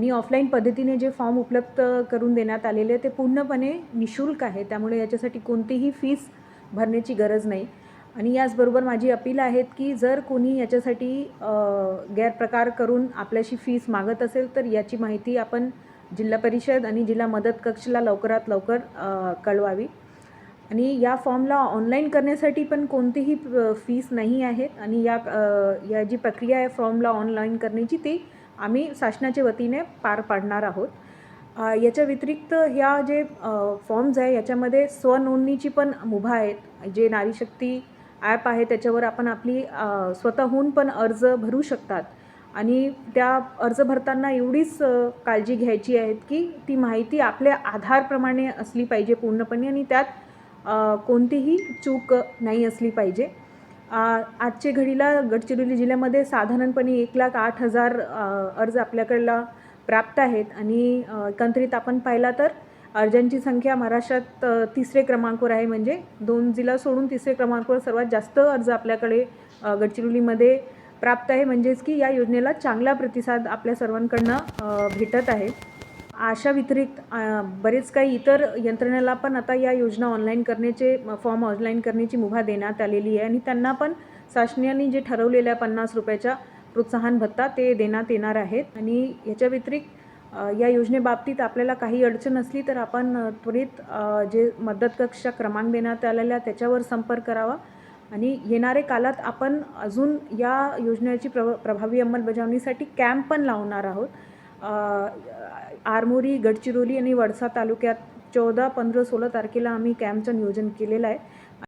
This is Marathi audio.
आणि ऑफलाईन पद्धतीने जे फॉर्म उपलब्ध करून देण्यात आलेले आहे ते पूर्णपणे निशुल्क आहे. त्यामुळे याच्यासाठी कोणतीही फीस भरण्याची गरज नाही. आणि याचबरोबर माझी अपील आहेत की जर कोणी याच्यासाठी गैरप्रकार करून आपल्याशी फीस मागत असेल तर याची माहिती आपण जिल्हा परिषद आणि जिल्हा मदत कक्षला लवकरात लवकर कळवावी. आणि या फॉर्मला ऑनलाईन करण्यासाठी पण कोणतीही फीस नाही आहेत. आणि या या जी प्रक्रिया आहे फॉर्मला ऑनलाईन करण्याची ती आम्ही शासनाच्या वतीने पार पाडणार आहोत. याच्या व्यतिरिक्त ह्या जे फॉर्म्स आहे याच्यामध्ये स्वनोंदणीची पण मुभा आहेत. जे नारी शक्ती ॲप आहे त्याच्यावर आपण आपली स्वतःहून पण अर्ज भरू शकतात. आणि त्या अर्ज भरताना एवढीच काळजी घ्यायची आहेत की ती माहिती आपल्या आधारप्रमाणे असली पाहिजे पूर्णपणे आणि त्यात कोणतीही चूक नाही असली पाहिजे. आजच्या घडीला गडचिरोली जिल्ह्यामध्ये साधारणपणे एक लाख आठ हजार अर्ज आपल्याकडला प्राप्त आहेत. आणि अ, एकंदरीत आपण पाहिला तर अर्जांची संख्या महाराष्ट्रात तिसरे क्रमांकावर आहे. म्हणजे दोन जिल्हा सोडून तिसरे क्रमांकावर सर्वात जास्त अर्ज आपल्याकडे गडचिरोलीमध्ये प्राप्त आहे. म्हणजेच की या योजनेला चांगला प्रतिसाद आपल्या सर्वांकडनं भेटत आहे. अशा व्यतिरिक्त बरेच काही इतर यंत्रणेला पण आता या योजना ऑनलाईन करण्याचे फॉर्म ऑनलाईन करण्याची मुभा देण्यात आलेली आहे. आणि त्यांना पण शासनाने जे ठरवलेल्या पन्नास रुपयाच्या प्रोत्साहन भत्ता ते देण्यात येणार आहेत. आणि याच्या व्यतिरिक्त या योजनेबाबतीत आपल्याला काही अडचण असली तर आपण त्वरित जे मदत कक्षा क्रमांक देण्यात आलेला त्याच्यावर संपर्क करावा. आणि येणारे काळात आपण अजून या योजनेची प्रभ प्रभावी अंमलबजावणीसाठी कॅम्प पण लावणार आहोत. आरमोरी गडचिरोली आणि वडसा तालुक्यात चौदा पंधरा सोळा तारखेला आम्ही कॅम्पचं नियोजन केलेलं आहे.